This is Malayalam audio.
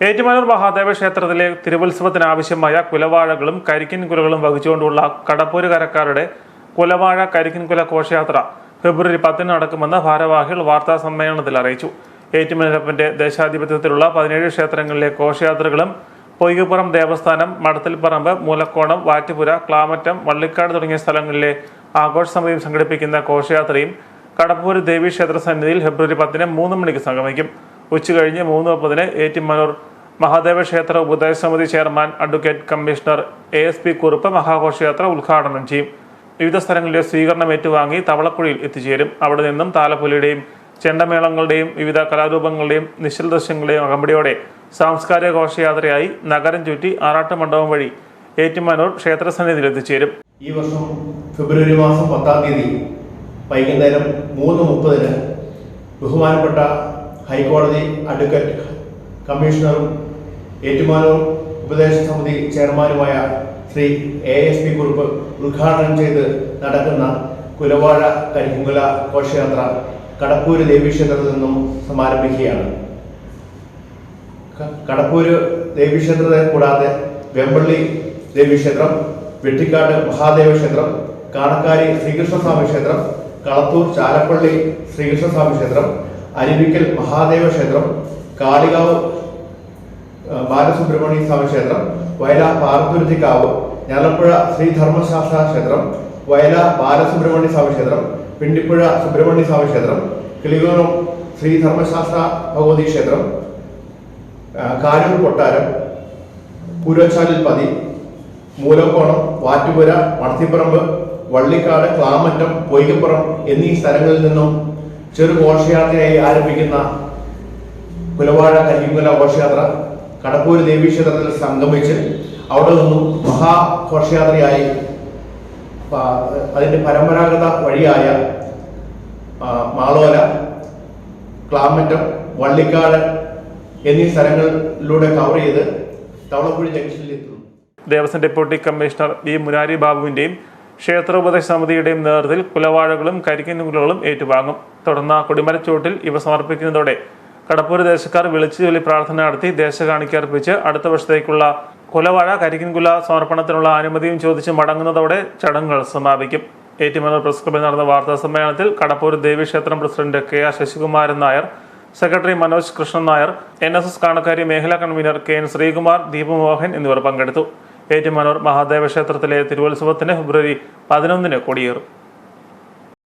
ഏറ്റുമാനൂർ മഹാദേവ ക്ഷേത്രത്തിലെ തിരുവുത്സവത്തിനാവശ്യമായ കുലവാഴകളും കരിക്കിൻ കുലകളും വഹിച്ചുകൊണ്ടുള്ള കടപ്പൂര് കരക്കാരുടെ കുലവാഴ കരിക്കിൻ കുല ഘോഷയാത്ര ഫെബ്രുവരി പത്തിന് നടക്കുമെന്ന് ഭാരവാഹികൾ വാർത്താ സമ്മേളനത്തിൽ അറിയിച്ചു. ഏറ്റുമാനൂരപ്പന്റെ ദേശാധിപത്യത്തിലുള്ള പതിനേഴ് ക്ഷേത്രങ്ങളിലെ ഘോഷയാത്രകളും പൊയ്കപ്പുറം ദേവസ്ഥാനം മടത്തിൽപ്പറമ്പ് മൂലക്കോണം വാറ്റുപുര ക്ലാമറ്റം വള്ളിക്കാട് തുടങ്ങിയ സ്ഥലങ്ങളിലെ ആഘോഷ സമിതി സംഘടിപ്പിക്കുന്ന ഘോഷയാത്രയും കടപ്പൂർ ദേവീക്ഷേത്ര സന്നിധിയിൽ ഫെബ്രുവരി പത്തിന് മൂന്ന് മണിക്ക് സംഗമിക്കും. ഉച്ചകഴിഞ്ഞ് മൂന്ന് മുപ്പതിന് ഏറ്റുമാനൂർ മഹാദേവ ക്ഷേത്ര ഉപദേശ സമിതി chairman advocate commissioner A S P Kurup മഹാഘോഷയാത്ര ഉദ്ഘാടനം ചെയ്യും. വിവിധ സ്ഥലങ്ങളിലെ സ്വീകരണം ഏറ്റുവാങ്ങി തവളക്കുഴിയിൽ എത്തിച്ചേരും. അവിടെ നിന്നും താലപ്പൊലിയുടെയും ചെണ്ടമേളങ്ങളുടെയും വിവിധ കലാരൂപങ്ങളുടെയും നിശ്ചല ദൃശ്യങ്ങളുടെയും അകമ്പടിയോടെ സാംസ്കാരിക ഘോഷയാത്രയായി നഗരം ചുറ്റി ആറാട്ട് മണ്ഡപം വഴി ഏറ്റുമാനൂർ ക്ഷേത്ര സന്നിധിയിൽ എത്തിച്ചേരും. ഈ വർഷം ഫെബ്രുവരി മാസം പത്താം തീയതി വൈകുന്നേരം മൂന്ന് മുപ്പതിന് ബഹുമാനപ്പെട്ട ഹൈക്കോടതി അഡ്വക്കേറ്റ് കമ്മീഷണറും ഏറ്റുമാനൂർ ഉപദേശ സമിതി ചെയർമാനുമായ Shri A S P Kurup ഉദ്ഘാടനം ചെയ്ത് നടക്കുന്ന കുലവാഴ കരിങ്കുല ഘോഷയാത്ര കടപ്പൂര് ദേവീക്ഷേത്രത്തിൽ നിന്നും സമാരംഭിക്കുകയാണ്. കടപ്പൂര് ദേവീക്ഷേത്രത്തെ കൂടാതെ വെമ്പള്ളി ദേവീക്ഷേത്രം വെട്ടിക്കാട് മഹാദേവ ക്ഷേത്രം കാണക്കാരി ശ്രീകൃഷ്ണസ്വാമി ക്ഷേത്രം കളത്തൂർ ചാലപ്പള്ളി ശ്രീകൃഷ്ണസ്വാമി ക്ഷേത്രം അരുവിക്കൽ മഹാദേവ ക്ഷേത്രം കാളികാവ് ബാലസുബ്രഹ്മണ്യ സ്വാമി ക്ഷേത്രം വയല പാർത്തുരുത്തിക്കാവ് ഞാലപ്പുഴ ശ്രീ ധർമ്മശാസ്ത്ര ക്ഷേത്രം വയല ബാലസുബ്രഹ്മണ്യ സ്വാമി ക്ഷേത്രം പിണ്ടിപ്പുഴ സുബ്രഹ്മണ്യ സ്വാമി ക്ഷേത്രം കിളികോണം ശ്രീ ധർമ്മശാസ്ത്ര ഭഗവതി ക്ഷേത്രം കാരൂർ കൊട്ടാരം പൂരച്ചാലിൽ പതി മൂലക്കോണം വാറ്റുപുര മണത്തിപ്പറമ്പ് വള്ളിക്കാട് ക്ലാമറ്റം പൊയ്കപ്പുറം എന്നീ സ്ഥലങ്ങളിൽ നിന്നും ചെറു ഘോഷയാത്രയായി ആരംഭിക്കുന്ന കുലവാഴ കരിങ്കുല ഘോഷയാത്ര കടപ്പൂർ ദേവീക്ഷേത്രത്തിൽ സംഗമിച്ച് അവിടെ നിന്നും മഹാഘോഷയാത്രയായി അതിന്റെ പരമ്പരാഗത വഴിയായ മാളോല ക്ലാമറ്റം വള്ളിക്കാട് എന്നീ സ്ഥലങ്ങളിലൂടെ കവർ ചെയ്ത് തവളപ്പുഴ ജംഗ്ഷനിലെത്തുന്നു Devaswom deputy commissioner V Murari ബാബുവിന്റെയും ക്ഷേത്രോപദേശ സമിതിയുടെയും നേതൃത്വത്തിൽ കുലവാഴകളും കരിക്കുന്നുകളും ഏറ്റുവാങ്ങും. തുടർന്ന് കൊടിമരച്ചൂട്ടിൽ ഇവ സമർപ്പിക്കുന്നതോടെ കടപ്പൂർ ദേശക്കാർ വിളിച്ചു ചൊല്ലി പ്രാർത്ഥന നടത്തി ദേശകാണിക്ക് അർപ്പിച്ച് അടുത്ത വർഷത്തേക്കുള്ള കുലവാഴ കരിക്കിൻകുല സമർപ്പണത്തിനുള്ള അനുമതിയും ചോദിച്ച് മടങ്ങുന്നതോടെ ചടങ്ങുകൾ സമാപിക്കും. ഏറ്റുമാനൂർ പ്രസ് ക്ലബിൽ നടന്ന വാർത്താ സമ്മേളനത്തിൽ Kadappoor ദേവീക്ഷേത്രം president K R Sasikumaran Nair secretary Manoj Krishnan Nair N S S Kanakkari മേഖലാ convener K N Sreekumar Deepamohan എന്നിവർ പങ്കെടുത്തു. ഏറ്റുമാനൂർ മഹാദേവ ക്ഷേത്രത്തിലെ തിരുവത്സവത്തിന് ഫെബ്രുവരി പതിനൊന്നിന് കൊടിയേറും.